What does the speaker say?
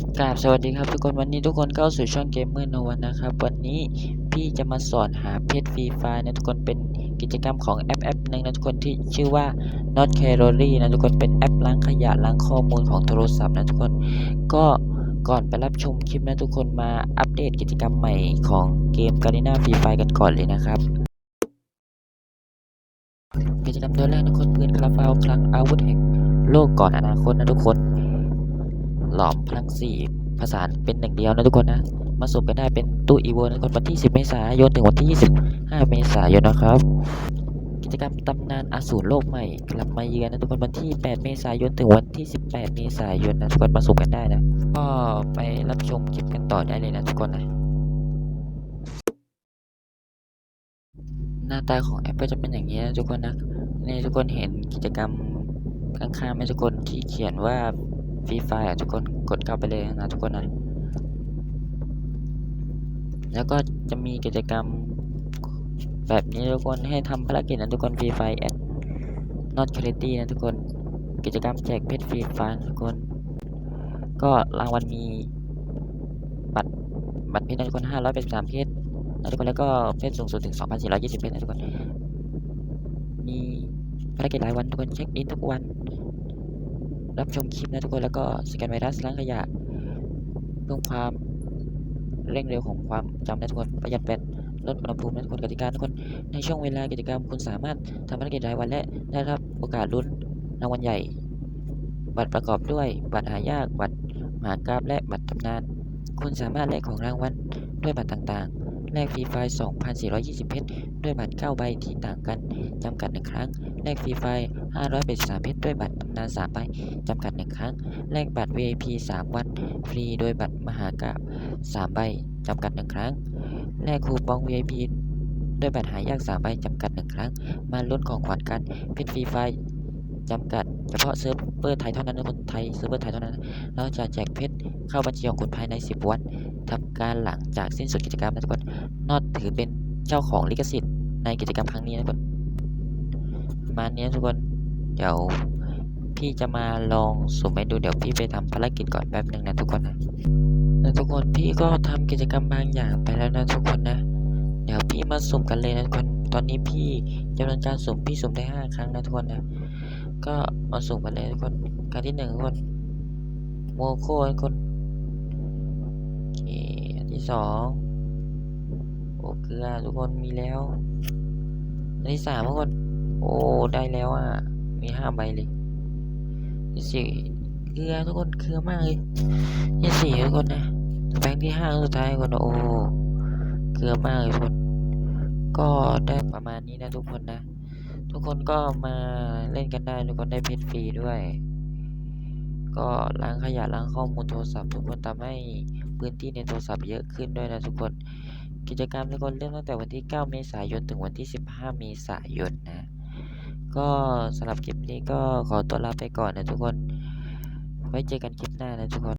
กราบสวัสดีครับทุกคนวันนี้ทุกคนเข้าสู่ช่องเกมเมอร์โนวันนะครับ วันนี้พี่จะมาสอนหาเพชรฟรีไฟนะทุกคนเป็นกิจกรรมของแอปแอปหนึ่งนะทุกคนที่ชื่อว่า Not Calorie นะทุกคนเป็นแอปล้างขยะล้างข้อมูลของโทรศัพท์นะทุกคนก็ก่อนไปรับชมคลิปนะทุกคนมาอัปเดตกิจกรรมใหม่ของเกม Garena Free Fire กันก่อนเลยนะครับกิจกรรมตัวแรกนะทุกคนปืนคาราฟาวคลังอาวุธแห่งโลกก่อนอนาคตนะทุกคน หลอมพลังสี่ผสานเป็นหนึ่งเดียวนะทุกคนนะมาสุ่มกันได้เป็นตู้อีโวนะทุกคนวันที่ 10 เมษายนถึงวันที่ 25 เมษายนนะครับ กิจกรรมตำนานอสูรโลกใหม่กลับมาเยือนนะทุกคนวันที่ 8 เมษายนถึงวันที่ 18 เมษายนนะทุกคนมาสุ่มกันได้นะก็ไปรับชมคลิปกันต่อได้เลยนะทุกคนนะหน้าตาของแอปก็จะเป็นอย่างนี้นะทุกคนนะนี่ทุกคนเห็นกิจกรรมข้างๆไหมทุกคนที่เขียนว่า ฟรีไฟอะทุกคนกดเข้าไปเลยนะทุกคนนะแล้วก็จะมีกิจกรรมแบบนี้ทุกคนให้ทำภารกิจนะทุกคนฟรีไฟแอด not charity นะทุกคนกิจกรรมแจกเพชรฟรีไฟทุกคน ก็รางวัลมีบัตรบัตรเพชรนะทุกคน583เพชรนะทุกคนแล้วก็เพชรสูงสุดถึง 2,420เพชรนะทุกคน มีภารกิจรายวันทุกคนเช็คอินทุกวัน รับชมคลิปนะทุกคนแล้วก็สแกนไวรัสล้างขยะเพิ่มความเร่งเร็วของความจำนะทุกคนประหยัดแบตลดอุณหภูมินะทุกคนกติกาทุกคนในช่วงเวลากิจกรรมคุณสามารถทำภารกิจรายวันและได้รับโอกาสลุ้นรางวัลใหญ่ บัตรประกอบด้วยบัตรหายากบัตรมหากราบและบัตรตำนาน คุณสามารถแลกของรางวัลด้วยบัตรต่างๆ แลกฟรีไฟล์ 2,420 เพชร ด้วยบัตร 9 ใบที่ต่างกัน จำกัดหนึ่งครั้ง แลกฟรีไฟล์ 583 เพชร ด้วยบัตรตำนาน3ใบจำกัดหนึ่งครั้ง แลกบัตร VIP 3 วัน ฟรีโดยบัตรมหากาบ3ใบจำกัดหนึ่งครั้ง แลกคูปอง VIP ด้วยบัตรหายาก3ใบจำกัดหนึ่งครั้ง มาลุ้นของขวัญกันเพชรฟรีไฟล์จำกัดเฉพาะเซิร์ฟเวอร์ไทยเท่านั้นนะคนไทยเซิร์ฟเวอร์ไทยเท่านั้น เราจะแจกเพชรเข้าบัญชีของคุณภายใน 10 วัน ทำการหลังจากสิ้นสุดกิจกรรมนะทุกคนนอดถือเป็นเจ้าของลิขสิทธิ์ในกิจกรรมครั้งนี้นะทุกคนประมาณนี้นะทุกคนเดี๋ยวพี่จะมาลองสุ่มให้ดูเดี๋ยวพี่ไปทำภารกิจก่อนแป๊บหนึ่งนะทุกคนนะแล้วทุกคนพี่ก็ทำกิจกรรมบางอย่างไปแล้วนะทุกคนนะ เดี๋ยวพี่มาสุ่มกันเลยนะทุกคนตอนนี้พี่จำนวนการสุ่มพี่สุ่มได้ห้าครั้งนะทุกคนนะก็มาสุ่มกันเลยทุกคนการที่หนึ่งทุกคนโมโคทุกคน ที่สองโอเกลือทุกคนมีแล้วอันที่สามทุกคน โอ้ได้แล้วอะ มีห้าใบเลยที่สี่เกลือทุกคนเกลือมากเลยที่สี่ทุกคนนะแบงค์ที่ห้าสุดท้ายทุกคนโอ้เกลือมากเลยทุกคน ก็ได้ประมาณนี้นะทุกคนนะ ทุกคนก็มาเล่นกันได้ทุกคนได้เพชรฟรีด้วย ก็ล้างขยะล้างข้อมูลโทรศัพท์ทุกคนทำให้ พื้นที่ในโทรศัพท์เยอะขึ้นด้วยนะทุกคน กิจกรรมทุกคนเริ่มตั้งแต่วันที่ 9 เมษายนถึงวันที่ 15 เมษายนนะ ก็สำหรับคลิปนี้ก็ขอตัวลาไปก่อนนะทุกคน ไว้เจอกันคลิปหน้านะทุกคน